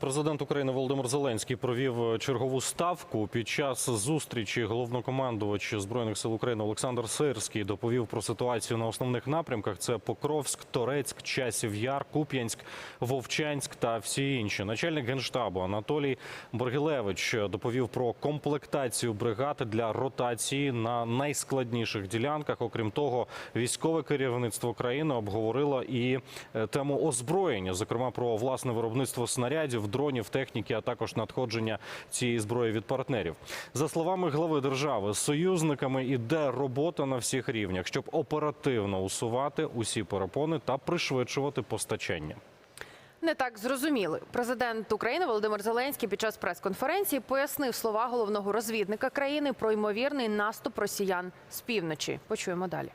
Президент України Володимир Зеленський провів чергову ставку. Під час зустрічі головнокомандувач збройних сил України Олександр Сирський доповів про ситуацію на основних напрямках: це Покровськ, Торецьк, Часів Яр, Куп'янськ, Вовчанськ та всі інші. Начальник генштабу Анатолій Боргілевич доповів про комплектацію бригад для ротації на найскладніших ділянках. Окрім того, військове керівництво країни обговорило і е, тему озброєння, зокрема про власне виробництво снарядів, дронів, техніки, а також надходження цієї зброї від партнерів. За словами глави держави, з союзниками іде робота на всіх рівнях, щоб оперативно усувати усі перепони та пришвидшувати постачання. Не так зрозуміли. Президент України Володимир Зеленський під час прес-конференції пояснив слова головного розвідника країни про ймовірний наступ росіян з півночі. Почуємо далі.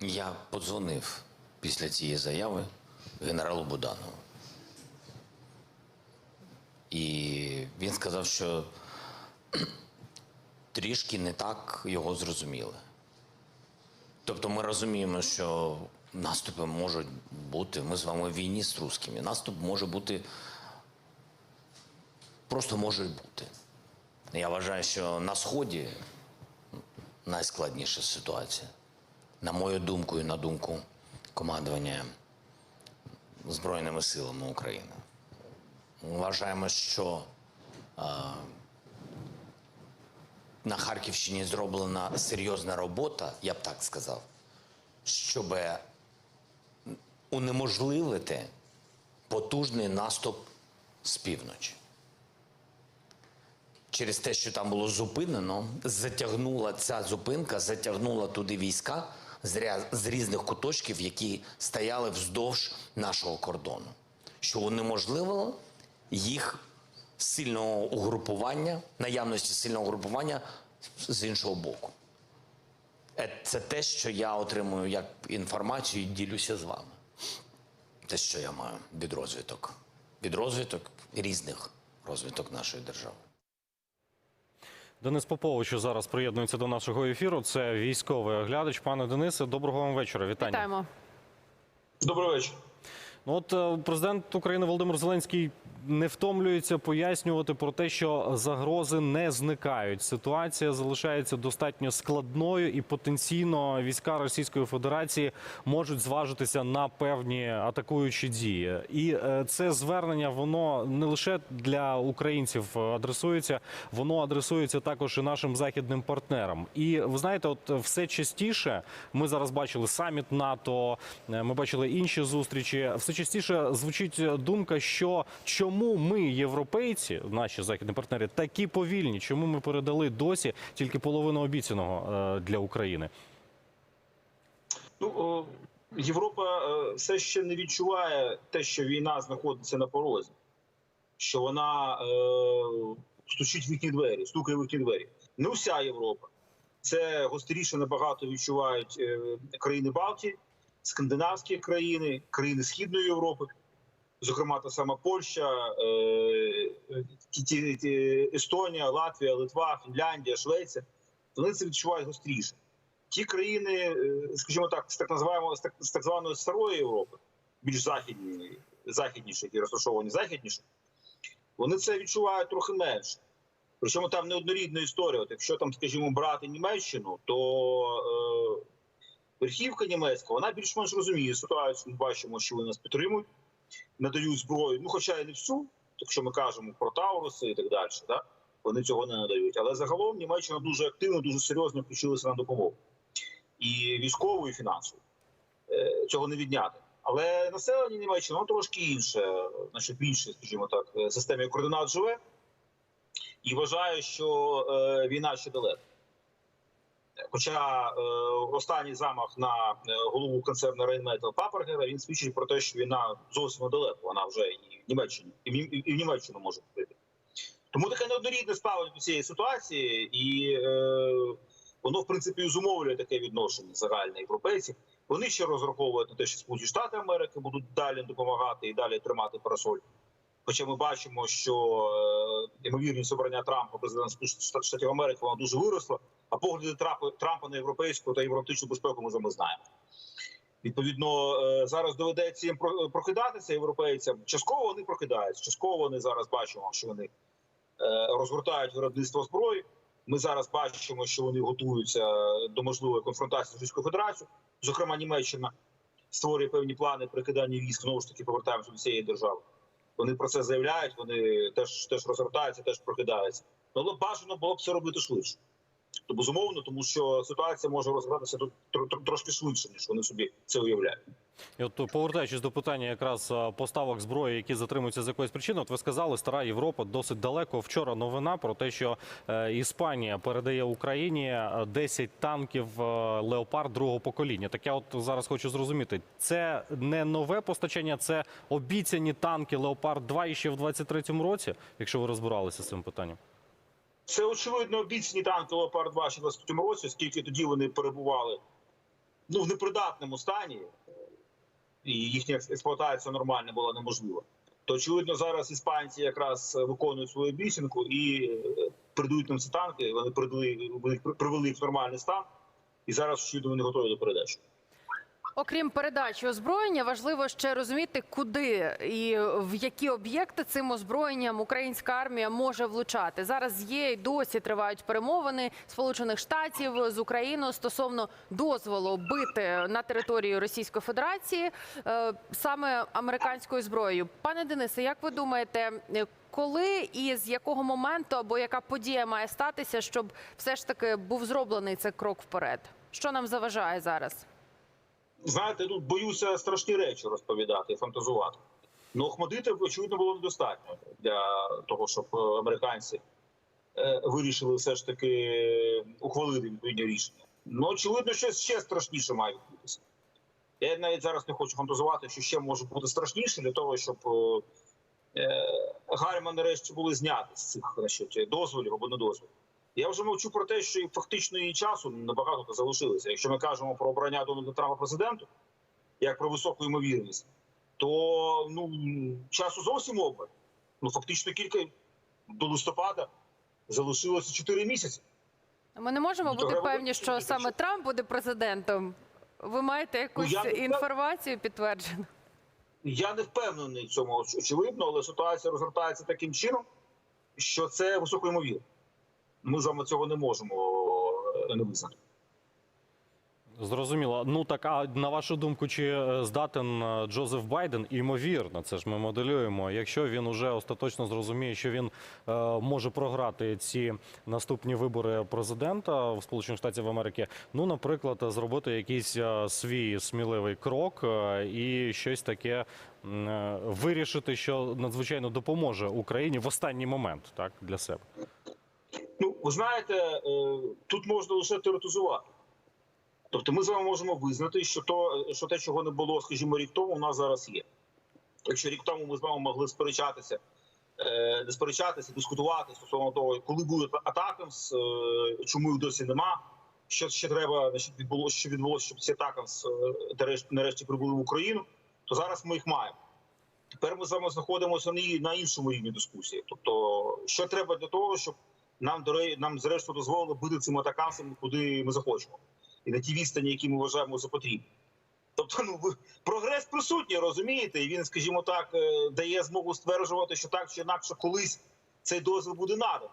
Я подзвонив після цієї заяви генералу Буданову. І він сказав, що трішки не так його зрозуміли. Тобто ми розуміємо, що наступи можуть бути. Ми з вами в війні з русскими. Наступ може бути. Просто може бути. Я вважаю, що на Сході найскладніша ситуація на мою думку і на думку командування Збройними силами України. Вважаємо, що на Харківщині зроблена серйозна робота, я б так сказав, щоб унеможливити потужний наступ з півночі. Через те, що там було зупинено, затягнула ця зупинка, затягнула туди війська з різних куточків, які стояли вздовж нашого кордону, що унеможливило їх сильного угрупування, наявності сильного угрупування з іншого боку. Е, Це те, що я отримую як інформацію і ділюся з вами. Те, що я маю від розвиток. Від розвиток різних розвиток нашої держави. Денис Попович зараз приєднується до нашого ефіру. Це військовий оглядач. Пане Денисе, доброго вам вечора. Вітання. Вітаємо. Добрий вечір. Ну, от е, президент України Володимир Зеленський не втомлюється пояснювати про те, що загрози не зникають. Ситуація залишається достатньо складною, і потенційно війська Російської Федерації можуть зважитися на певні атакуючі дії. І е, це звернення воно не лише для українців адресується, воно адресується також і нашим західним партнерам. І ви знаєте, от все частіше ми зараз бачили саміт НАТО, е, ми бачили інші зустрічі. Все частіше звучить думка, що чому ми, європейці, наші західні партнери, такі повільні, чому ми передали досі тільки половину обіцяного е, для України. Ну о, Європа е, все ще не відчуває те, що війна знаходиться на порозі, що вона е, стучить в їхні двері, стукає в двері. Не вся Європа. Це гостріше набагато відчувають е, країни Балтії, скандинавські країни, країни Східної Європи, зокрема та сама Польща, е, Естонія, Латвія, Литва, Фінляндія, Швеція. Вони це відчувають гостріше. Ті країни, е, скажімо так, з так називаємо з так званої старої Європи, більш західні, західніші, які розташовані західніше, вони це відчувають трохи менше. Причому там неоднорідна історія. От якщо там, скажімо, брати Німеччину, то е, верхівка німецька вона більш-менш розуміє ситуацію. Ми бачимо, що вони нас підтримують, надають зброю. Ну, хоча і не всю, якщо ми кажемо про Тауруси і так далі, да? вони цього не надають. Але загалом Німеччина дуже активно, дуже серйозно включилася на допомогу і військову, і фінансову. Е, Цього не відняти. Але населення Німеччини воно трошки інше, значить більше, скажімо так, системі координат живе і вважає, що е, війна ще далека. Хоча е, останній замах на е, голову концерну Рейнметал Папергера він свідчить про те, що війна зовсім недалеко, вона вже і в Німеччині, і в, і в Німеччину може прийти. Тому таке неоднорідне ставлення до цієї ситуації, і е, воно, в принципі, зумовлює таке відношення загальне європейців. Вони ще розраховують на те, що Сполучені Штати Америки будуть далі допомагати і далі тримати парасоль. Хоча ми бачимо, що е, ймовірність обрання Трампа президента Штатів Америки вона дуже виросла, а погляди Трампа, на європейську та євроатлантичну безпеку ми вами знаємо. Відповідно, е, зараз доведеться їм про- прокидатися європейцям. Частково вони прокидаються, частково вони зараз бачимо, що вони е, розгортають виробництво зброї. Ми зараз бачимо, що вони готуються до можливої конфронтації з Російською Федерацією. Зокрема, Німеччина створює певні плани прикидання військ. Знову ж таки, повертаємося до цієї держави. Вони про це заявляють. Вони теж теж розгортаються, теж прокидаються. Ну, Але бажано було б це робити швидше. То безумовно, тому що ситуація може розгратися трошки швидше, ніж вони собі це уявляють. І от повертаючись до питання якраз поставок зброї, які затримуються з якоїсь причини, от ви сказали, стара Європа досить далеко. Вчора новина про те, що е, Іспанія передає Україні е, 10 танків е, Леопард другого покоління. Так я от зараз хочу зрозуміти, це не нове постачання, це обіцяні танки Леопард 2 іще в 23-му році, якщо ви розбиралися з цим питанням. Це очевидно обіцяні танки Леопард 2 ще в 23 році, оскільки тоді вони перебували ну, в непридатному стані, і їхня експлуатація нормальна була неможлива. То очевидно, зараз іспанці якраз виконують свою обіцянку і е, передають нам ці танки. Вони привели їх в нормальний стан, і зараз очевидно вони готові до передачі. Окрім передачі озброєння, важливо ще розуміти, куди і в які об'єкти цим озброєнням українська армія може влучати. Зараз є і досі тривають перемовини Сполучених Штатів з Україною стосовно дозволу бити на території Російської Федерації е, саме американською зброєю. Пане Денисе, як ви думаєте? Коли і з якого моменту або яка подія має статися, щоб все ж таки був зроблений цей крок вперед? Що нам заважає зараз? Знаєте, тут боюся страшні речі розповідати фантазувати. Ну, Охмадити, очевидно, було недостатньо для того, щоб е, американці е, вирішили все ж таки ухвалити відповідні рішення. Ну, очевидно, щось ще страшніше має відбутися. Я навіть зараз не хочу фантазувати, що ще може бути страшніше для того, щоб е, е, гальма нарешті були зняті з цих значить, дозволів або недозволів. Я вже мовчу про те, що фактично і часу небагато залишилося. Якщо ми кажемо про обрання Дональда Трампа президентом, як про високу ймовірність, то ну часу зовсім обмаль. Ну фактично кілька до листопада залишилося 4 місяці. Ми не можемо Ну, бути певні, що саме Трамп буде президентом. Ви маєте якусь я не впев- інформацію підтверджену? Я не впевнений в цьому очевидно, але ситуація розгортається таким чином, що це високо ймовірно. Ми з вами цього не можемо е, не визнати. Зрозуміло. Ну так, а на вашу думку, чи е, здатен е, Джозеф Байден? Ймовірно, це ж ми моделюємо. Якщо він уже остаточно зрозуміє, що він е, може програти ці наступні вибори президента в Сполучених Штатів Америки, ну, наприклад, зробити якийсь свій сміливий крок і щось таке вирішити, що надзвичайно допоможе Україні в останній момент, так для себе. Ви знаєте, е, тут можна лише теоретизувати. Тобто ми з вами можемо визнати, що то, що те, чого не було, скажімо, рік тому, у нас зараз є. Якщо рік тому ми з вами могли сперечатися, е, не сперечатися, дискутувати стосовно того, коли будуть атакамс, е, чому їх досі нема, що ще треба, значить, відбулося, що відбулося, щоб ці нарешті, нарешті прибули в Україну, то зараз ми їх маємо. Тепер ми з вами знаходимося на іншому рівні дискусії. Тобто, що треба для того, щоб нам до ре- нам зрештою дозволили бити цими атакамсами, куди ми захочемо, і на ті відстані, які ми вважаємо за потрібні. Тобто, ну прогрес присутній, розумієте, і він, скажімо так, е, дає змогу стверджувати, що так чи інакше колись цей дозвіл буде наданий.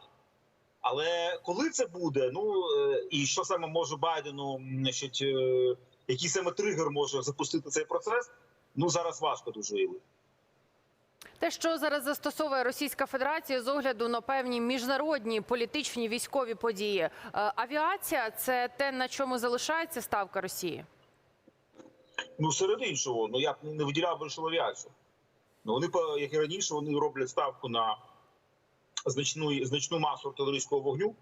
Але коли це буде, ну е, і що саме може Байдену, значить, е, який саме тригер може запустити цей процес, ну зараз важко дуже уявити. Те, що зараз застосовує Російська Федерація з огляду на певні міжнародні політичні військові події, Е, авіація це те, на чому залишається ставка Росії. Ну, серед іншого, ну я б не виділяв більшу авіацію. Ну, вони, як і раніше, вони роблять ставку на значну, значну масу артилерійського вогню.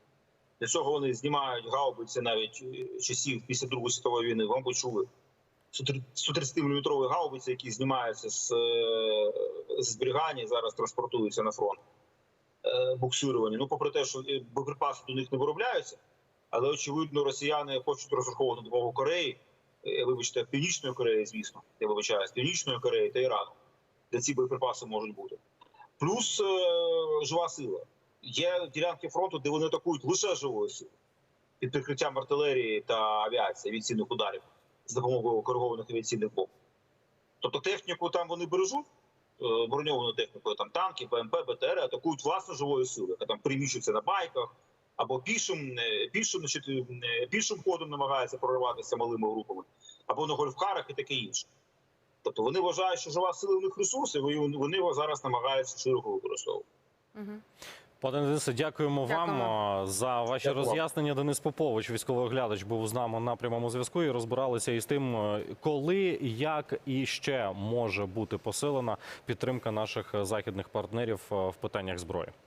Для цього вони знімають гаубиці навіть е, часів після Другої світової війни. Вам почули 130-мм гаубиці, які знімаються з, е, з зберігання зараз транспортуються на фронт. Е, Буксировані. Ну, попри те, що е, боєприпаси до них не виробляються, але очевидно, росіяни хочуть розраховувати допомогу Кореї. Вибачте, Північної Кореї, звісно, я вибачаюсь, Північної Кореї та Ірану, де ці боєприпаси можуть бути. Плюс жива сила. Є ділянки фронту, де вони атакують лише живою силою під прикриттям артилерії та авіації від цінних ударів з допомогою коригованих авіаційних бомб. Тобто техніку там вони бережуть, е, броньовану техніку, там танки, БМП, БТР, атакують власне живою силою, яка там приміщується на байках або пішим, е, пішим, е, пішим ходом намагається прориватися малими групами, або на гольфкарах і таке інше. Тобто вони вважають, що жива сила у них ресурси, вони його зараз намагаються широко використовувати. Мгм. Пане Денисе, дякуємо, Дякуємо. вам за ваші Дякую роз'яснення. Денис Попович, військовий оглядач, був з нами на прямому зв'язку і розбиралися із тим, е, коли, як і ще може бути посилена підтримка наших західних партнерів е, в питаннях зброї.